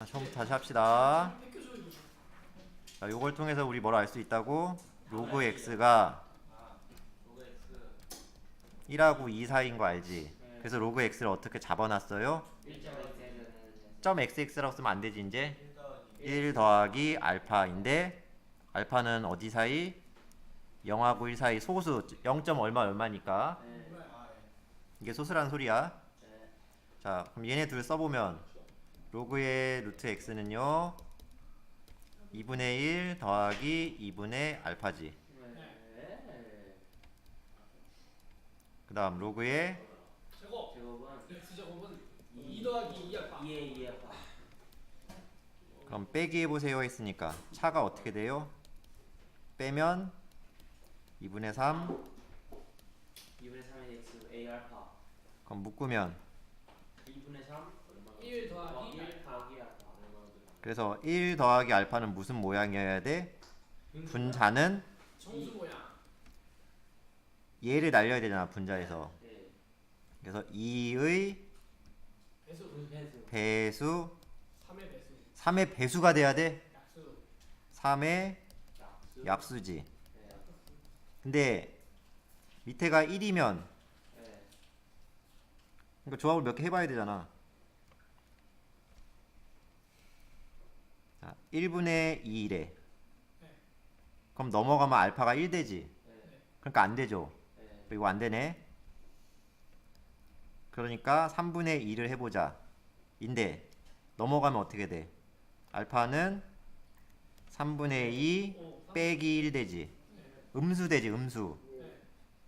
자, 처음부터 다시 합시다. 자, 요걸 통해서 우리 뭘 알 수 있다고? 로그 x가 1하고 2 사이인 거 알지? 그래서 로그 x를 어떻게 잡아놨어요? 점 xx라고 쓰면 안 되지 이제 1 더하기 알파인데 알파는 어디 사이? 0하고 1 사이 소수 0. 얼마 얼마니까 이게 소수란 소리야 자 그럼 얘네 둘 써보면 로그의 루트 x는요 2분의 1 더하기 2분의 알파지. 그 다음 로그의 제곱 제곱은 x 제곱은 2 더하기 2 알파 2의 2의 파 그럼 빼기 해보세요 했으니까 차가 어떻게 돼요? 빼면 2분의 3 2분의 3의 x a 알파. 그럼 묶으면 2분의 3 얼마 1 더하기 1 더하기 알파 그래서 1 더하기 알파는 무슨 모양이어야 돼? 분자는 정수 모양. 얘를 날려야 되잖아 분자에서. 네. 그래서 2의 배수 배수. 3의 배수. 3의 배수가 돼야 돼? 약수. 3의 약수. 약수지. 네 근데 밑에가 1이면 네. 그러니까 조합을 몇 개 해봐야 되잖아 자, 1분의 2래. 그럼 넘어가면 알파가 1 되지? 네 그러니까 안 되죠. 네 이거 안 되네. 그러니까 3분의 2를 해보자. 인데 넘어가면 어떻게 돼? 알파는 3분의 2 5 빼기 1 되지. 음수 되지 음수.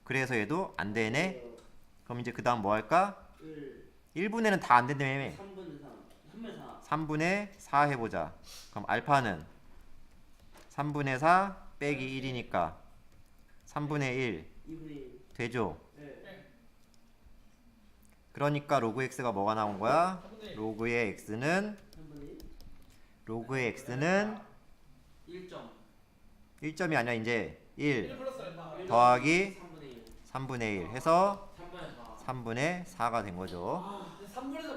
그래서 얘도 안 되네. 그럼 이제 그 다음 뭐 할까? 1 1분에는 다 안 된다며. 3분의 3 3분의 4 3분의 4 해보자. 그럼 알파는 3분의 4 빼기 1이니까 3분의 1 2분의 1 되죠? 네. 그러니까 로그 x가 뭐가 나온 거야? 3분의 1 로그의 x는 3분의 1 로그의 x는 1점. 1점이 아니라 이제 1 1 플러스 알파. 더하기 3분의 1 3분의 1 해서 3분의 4 3분의 4가 된 거죠. 아 3분에서